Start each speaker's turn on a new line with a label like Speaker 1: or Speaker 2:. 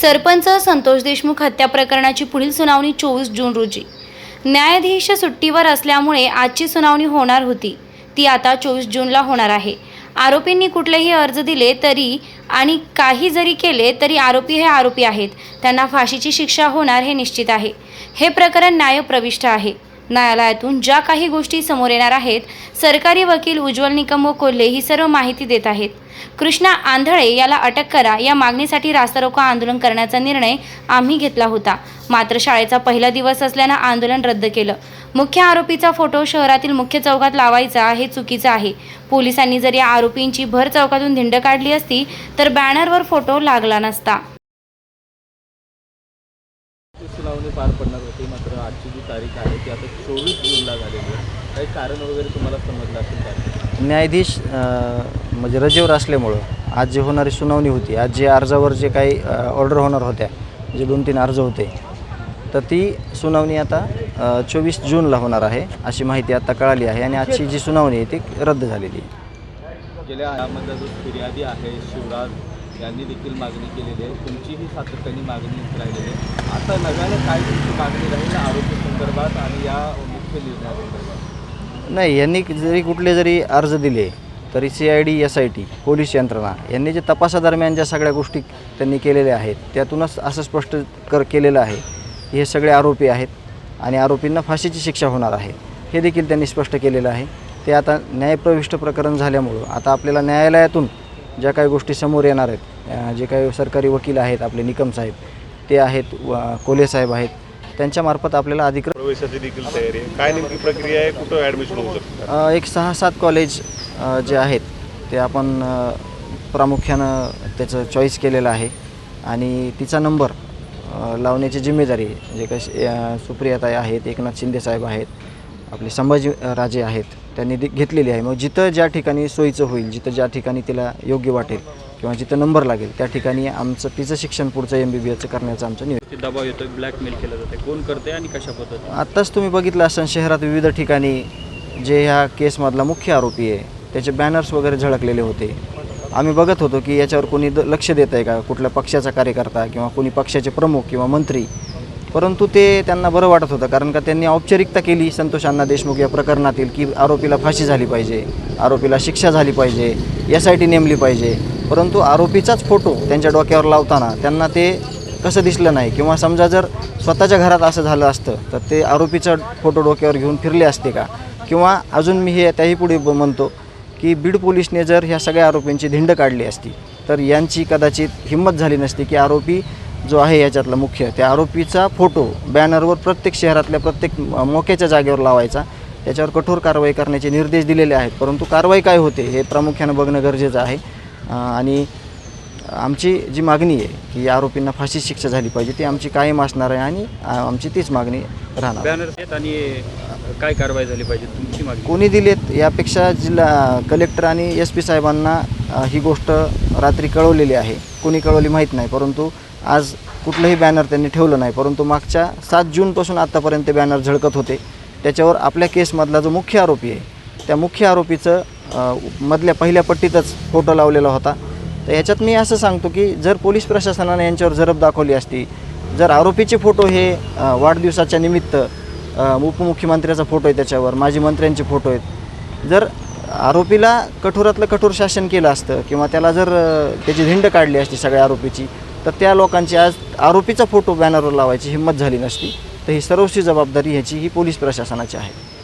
Speaker 1: सरपंच संतोष देशमुख हत्या प्रकरणाची पुढील सुनावणी चोवीस जून रोजी. न्यायाधीश सुट्टीवर असल्यामुळे आजची सुनावणी होणार होती. ती आता चोवीस जूनला होणार आहे. आरोपींनी कुठलेही अर्ज दिले तरी आणि काही जरी केले तरी आरोपी हे आरोपी आहेत. त्यांना फाशीची शिक्षा होणार हे निश्चित आहे. हे प्रकरण न्यायप्रविष्ट आहे. न्यायालयातून ज्या काही गोष्टी समोर येणार आहेत सरकारी वकील उज्ज्वल निकम व कोल्हे ही सर्व माहिती देत आहेत. कृष्णा आंधळे याला अटक करा या मागणीसाठी रास्तारोको आंदोलन करण्याचा निर्णय आम्ही घेतला होता. मात्र शाळेचा पहिला दिवस असल्यानं आंदोलन रद्द केलं. मुख्य आरोपीचा फोटो शहरातील मुख्य चौकात लावायचा हे चुकीचं आहे. पोलिसांनी जर या आरोपींची भर चौकातून धिंड काढली असती तर बॅनरवर फोटो लागला नसता.
Speaker 2: सुनावणी पार पडणार होती. मात्र आजची जी तारीख आहे ती आता चोवीस जूनला झालेली आहे. काही कारण वगैरे तुम्हाला समजलं असेल का
Speaker 3: न्यायाधीश म्हणजे रजेवर असल्यामुळं आज जी होणारी सुनावणी होती आज जे अर्जावर जे काही ऑर्डर होणार होत्या जे दोन तीन अर्ज होते तर ती सुनावणी आता चोवीस जूनला होणार आहे अशी माहिती आता कळाली आहे आणि आजची जी सुनावणी आहे ती रद्द झालेली आहे.
Speaker 2: गेल्या जो फिर्यादी आहे शिवराज यांनी देखील मागणी केलेली आहे. तुमचीही सातत्याने मागणी राहिलेली आहे. आता नव्याने काय तुमची मागणी राहील आरोपी संदर्भात आणि या मुख्य निर्णयासंदर्भात?
Speaker 3: नाही यांनी जरी कुठले जरी अर्ज दिले तरी C I D S I T police यंत्रणा यांनी जे तपासादरम्यान ज्या सगळ्या गोष्टी त्यांनी केलेल्या आहेत त्यातूनच असं स्पष्ट कर केलेलं आहे. की हे सगळे आरोपी आहेत आणि आरोपींना फाशीची शिक्षा होणार आहे. हे देखील त्यांनी स्पष्ट केलेलं आहे. ते आता न्यायप्रविष्ट प्रकरण झाल्यामुळं आता आपल्याला न्यायालयातून ज्या काही गोष्टी समोर येणार आहेत जे काही सरकारी वकील आहेत आपले निकम साहेब ते आहेत कोल्हे साहेब आहेत त्यांच्यामार्फत आपल्याला अधिकृत
Speaker 4: प्रवेशाची देखील तयारी आहे. काय नेमकी प्रक्रिया आहे? कुठं ॲडमिशन होऊ शकतं?
Speaker 3: एक सहा सात कॉलेज जे आहेत ते आपण प्रामुख्यानं त्याचं चॉईस केलेलं आहे. आणि तिचा नंबर लावण्याची जिम्मेदारी जे काही अ, सुप्रियाताई आहेत एकनाथ शिंदे साहेब आहेत आपले संभाजी राजे आहेत त्यांनी घेतलेली आहे. मग जिथं ज्या ठिकाणी सोयीचं होईल जिथं ज्या ठिकाणी तिला योग्य वाटेल किंवा जिथं नंबर लागेल त्या ठिकाणी आमचं तिचं शिक्षण पुढचं एम बी बी एचं करण्याचं आमचं नियोजन.
Speaker 2: ते दबाव येतो ब्लॅकमेल केलं जाते कोण करते आणि कशा पद्धतीने?
Speaker 3: आत्ताच तुम्ही बघितलं असाल शहरात विविध ठिकाणी जे ह्या केसमधला मुख्य आरोपी आहे त्याचे बॅनर्स वगैरे झळकलेले होते. आम्ही बघत होतो की याच्यावर कोणी द लक्ष देत आहे का? कुठल्या पक्षाचा कार्यकर्ता किंवा कोणी पक्षाचे प्रमुख किंवा मंत्री? परंतु ते त्यांना बरं वाटत होतं कारण का त्यांनी औपचारिकता केली संतोष अण्णा देशमुख या प्रकरणातील की आरोपीला फाशी झाली पाहिजे आरोपीला शिक्षा झाली पाहिजे. एस आय टी नेमली पाहिजे. परंतु आरोपीचाच फोटो त्यांच्या डोक्यावर लावताना त्यांना ते कसं दिसलं नाही? किंवा समजा जर स्वतःच्या घरात असं झालं असतं तर ते आरोपीचा फोटो डोक्यावर घेऊन फिरले असते का? किंवा अजून मी हे त्याही पुढे म्हणतो की बीड पोलिसने जर ह्या सगळ्या आरोपींची धिंड काढली असती तर यांची कदाचित हिंमत झाली नसती की आरोपी जो आहे याच्यातला मुख्य त्या आरोपीचा फोटो बॅनरवर प्रत्येक शहरातल्या प्रत्येक मोक्याच्या जागेवर लावायचा. त्याच्यावर कठोर कारवाई करण्याचे निर्देश दिलेले आहेत. परंतु कारवाई काय होते हे प्रामुख्यानं बघणं गरजेचं आहे. आणि आमची जी मागणी आहे की या आरोपींना फाशी शिक्षा झाली पाहिजे ती आमची कायम असणार आहे आणि आमची तीच मागणी राहणार
Speaker 2: बॅनर आणि काय कारवाई झाली पाहिजे तुमची मागणी?
Speaker 3: कोणी दिलेत यापेक्षा जिल्हा कलेक्टर आणि एस पी साहेबांना ही गोष्ट रात्री कळवलेली आहे. कोणी कळवली माहीत नाही परंतु आज कुठलंही बॅनर त्यांनी ठेवलं नाही. परंतु मागच्या सात जूनपासून आत्तापर्यंत बॅनर झळकत होते. त्याच्यावर आपल्या केसमधला जो मुख्य आरोपी आहे त्या मुख्य आरोपीचं मधल्या पहिल्या पट्टीतच फोटो लावलेला होता. तर याच्यात मी असं सांगतो की जर पोलीस प्रशासनाने यांच्यावर झरप दाखवली असती जर आरोपीचे फोटो हे वाढदिवसाच्या निमित्त उपमुख्यमंत्र्याचा फोटो आहे त्याच्यावर माजी मंत्र्यांचे फोटो आहेत. जर आरोपीला कठोरातलं कठोर शासन केलं असतं किंवा त्याला जर त्याची धिंड काढली असती सगळ्या आरोपीची तर त्या लोकांची आज आरोपीचा फोटो बॅनरवर लावायची हिंमत झाली नसती. तर ही सर्वस्वी जबाबदारी ह्याची ही पोलीस प्रशासनाची आहे.